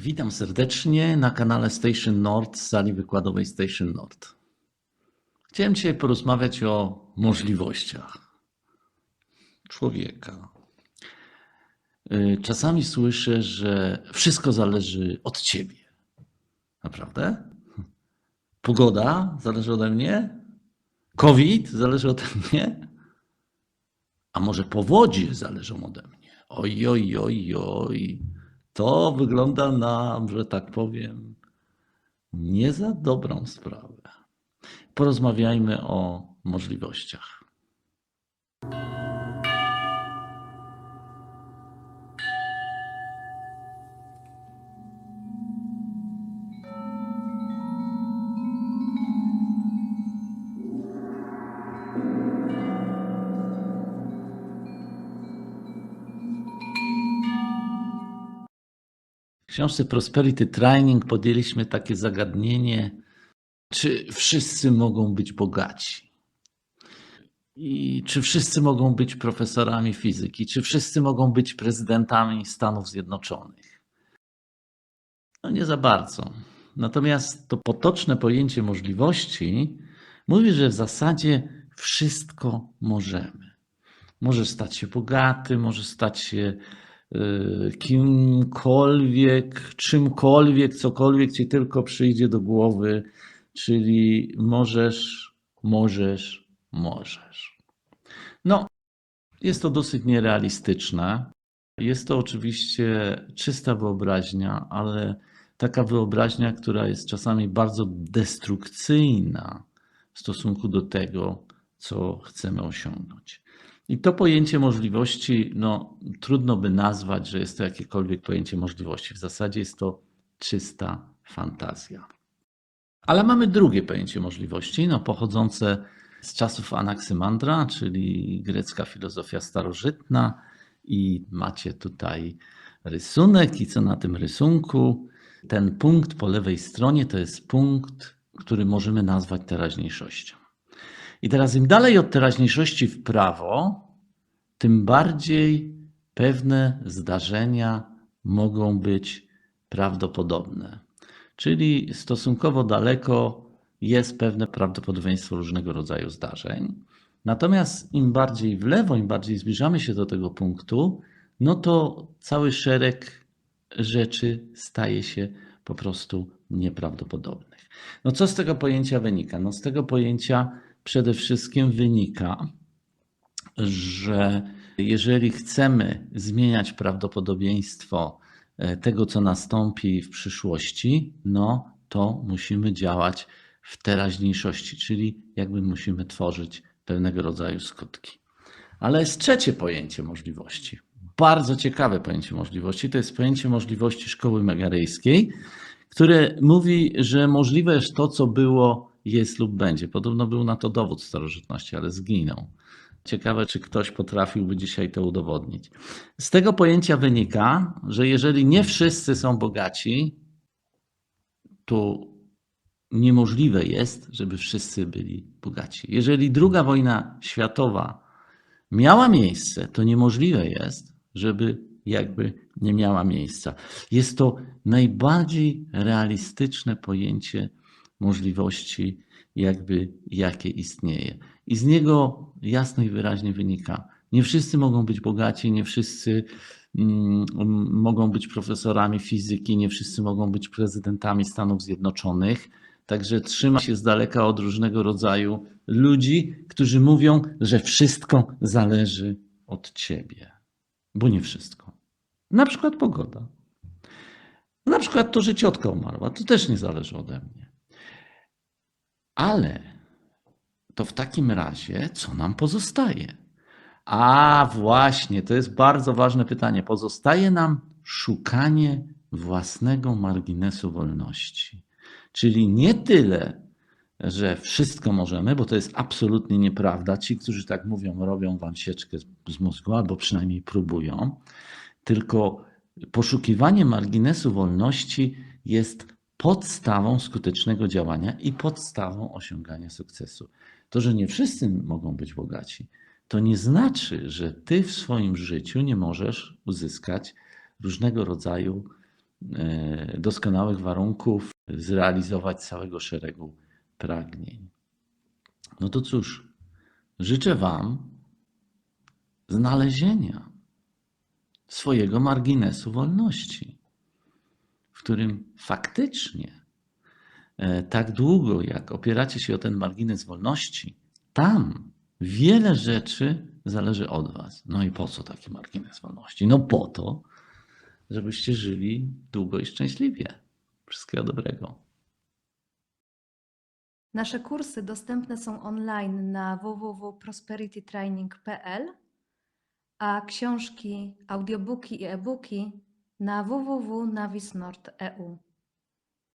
Witam serdecznie na kanale Station Nord z sali wykładowej Station Nord. Chciałem dzisiaj porozmawiać o możliwościach człowieka. Y, Czasami słyszę, że wszystko zależy od ciebie. Naprawdę? Pogoda zależy ode mnie? COVID zależy ode mnie? A może powodzi zależą ode mnie? Oj, oj, oj, oj. To wygląda na, że tak powiem, nie za dobrą sprawę. Porozmawiajmy o możliwościach. Książce Prosperity Training podjęliśmy takie zagadnienie, czy wszyscy mogą być bogaci? I czy wszyscy mogą być profesorami fizyki? Czy wszyscy mogą być prezydentami Stanów Zjednoczonych? No nie za bardzo. Natomiast to potoczne pojęcie możliwości mówi, że w zasadzie wszystko możemy. Możesz stać się bogaty, możesz stać się kimkolwiek, czymkolwiek, cokolwiek ci tylko przyjdzie do głowy, czyli możesz, możesz, możesz. No, jest to dosyć nierealistyczne. Jest to oczywiście czysta wyobraźnia, ale taka wyobraźnia, która jest czasami bardzo destrukcyjna w stosunku do tego, co chcemy osiągnąć. I to pojęcie możliwości, no, trudno by nazwać, że jest to jakiekolwiek pojęcie możliwości. W zasadzie jest to czysta fantazja. Ale mamy drugie pojęcie możliwości, no, pochodzące z czasów Anaksymandra, czyli grecka filozofia starożytna. I macie tutaj rysunek, i co na tym rysunku. Ten punkt po lewej stronie to jest punkt, który możemy nazwać teraźniejszością. I teraz im dalej od teraźniejszości w prawo, tym bardziej pewne zdarzenia mogą być prawdopodobne. Czyli stosunkowo daleko jest pewne prawdopodobieństwo różnego rodzaju zdarzeń. Natomiast im bardziej w lewo, im bardziej zbliżamy się do tego punktu, no to cały szereg rzeczy staje się po prostu nieprawdopodobnych. No co z tego pojęcia wynika? No z tego pojęcia przede wszystkim wynika, że jeżeli chcemy zmieniać prawdopodobieństwo e, tego, co nastąpi w przyszłości, no to musimy działać w teraźniejszości, czyli jakby musimy tworzyć pewnego rodzaju skutki. Ale jest trzecie pojęcie możliwości. Bardzo ciekawe pojęcie możliwości. To jest pojęcie możliwości szkoły megarejskiej, które mówi, że możliwe jest to, co było, jest lub będzie. Podobno był na to dowód starożytności, ale zginął. Ciekawe, czy ktoś potrafiłby dzisiaj to udowodnić. Z tego pojęcia wynika, że jeżeli nie wszyscy są bogaci, to niemożliwe jest, żeby wszyscy byli bogaci. Jeżeli druga wojna światowa miała miejsce, to niemożliwe jest, żeby jakby nie miała miejsca. Jest to najbardziej realistyczne pojęcie możliwości, jakby jakie istnieje. I z niego jasno i wyraźnie wynika, nie wszyscy mogą być bogaci, nie wszyscy mm, mogą być profesorami fizyki, nie wszyscy mogą być prezydentami Stanów Zjednoczonych. Także trzyma się z daleka od różnego rodzaju ludzi, którzy mówią, że wszystko zależy od ciebie. Bo nie wszystko. Na przykład pogoda. Na przykład to, że ciotka umarła, to też nie zależy ode mnie. Ale to w takim razie, co nam pozostaje? A właśnie, to jest bardzo ważne pytanie. Pozostaje nam szukanie własnego marginesu wolności. Czyli nie tyle, że wszystko możemy, bo to jest absolutnie nieprawda. Ci, którzy tak mówią, robią wam sieczkę z mózgu, albo przynajmniej próbują, tylko poszukiwanie marginesu wolności jest podstawą skutecznego działania i podstawą osiągania sukcesu. To, że nie wszyscy mogą być bogaci, to nie znaczy, że ty w swoim życiu nie możesz uzyskać różnego rodzaju e, doskonałych warunków zrealizować całego szeregu pragnień. No to cóż, życzę Wam znalezienia swojego marginesu wolności, którym faktycznie e, tak długo, jak opieracie się o ten margines wolności, tam wiele rzeczy zależy od Was. No i po co taki margines wolności? No po to, żebyście żyli długo i szczęśliwie. Wszystkiego dobrego. Nasze kursy dostępne są online na www.prosperitytraining.pl, a książki, audiobooki i e-booki na www.navisnord.eu.